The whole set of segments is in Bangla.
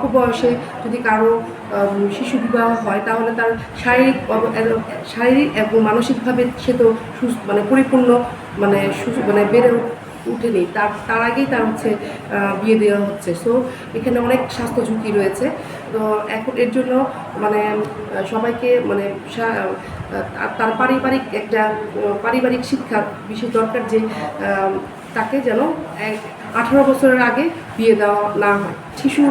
অল্প বয়সে যদি কারও শিশু বিবাহ হয়, তাহলে তার শারীরিক শারীরিক এবং মানসিকভাবে সে তো সুস্থ মানে পরিপূর্ণ মানে মানে বেড়ে উঠেনি। তার তার আগেই তার হচ্ছে বিয়ে দেওয়া হচ্ছে। সো এখানে অনেক স্বাস্থ্য ঝুঁকি রয়েছে। তো এখন এর জন্য মানে সবাইকে মানে তার পারিবারিক একটা পারিবারিক শিক্ষা বিশেষ দরকার যে তাকে যেন এক, আঠারো বছরের আগে বিয়ে দেওয়া না হয়। শিশু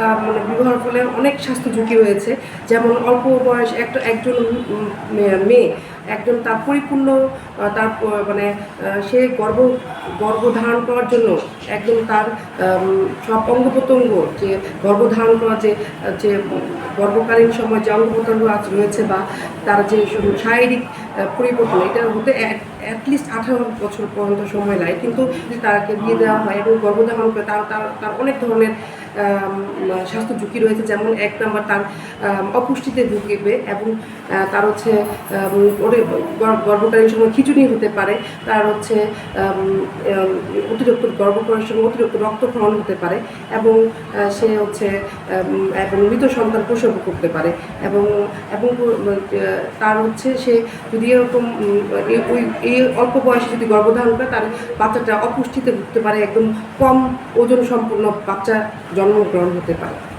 মানে বিবাহের ফলে অনেক স্বাস্থ্য ঝুঁকি রয়েছে। যেমন অল্প বয়স একটা, একজন মেয়ে- একজন তার পরিপূর্ণ তার মানে সে গর্ভ গর্ভধারণ করার জন্য একদম তার সব অঙ্গ প্রত্যঙ্গ যে গর্ভধারণ করা যে যে গর্ভকালীন সময় যে অঙ্গ প্রত্যঙ্গ আজ রয়েছে বা তার যে শারীরিক পরিবর্তন এটা হতে অ্যাটলিস্ট আঠারো বছর পর্যন্ত সময় লাগে। কিন্তু তাকে বিয়ে দেওয়া হয় এবং গর্ভধারণ করে তার তার অনেক ধরনের স্বাস্থ্য ঝুঁকি রয়েছে, যেমন এক নম্বর তার অপুষ্টিতে ভুগবে এবং তার হচ্ছে গর্ভকালীন সময় খিচুড়ি হতে পারে, তার হচ্ছে অতিরিক্ত গর্ভকালীন সময় অতিরিক্ত রক্তক্ষরণ হতে পারে এবং সে হচ্ছে এবং মৃত সন্তান প্রসব করতে পারে এবং এবং তার হচ্ছে সে যদি এরকম ওই, এই অল্প বয়সে যদি গর্ভধারণ করে, তার বাচ্চাটা অপুষ্টিতে ভুগতে পারে, একদম কম ওজন সম্পন্ন বাচ্চা জন্মগ্রহণ হতে পারে।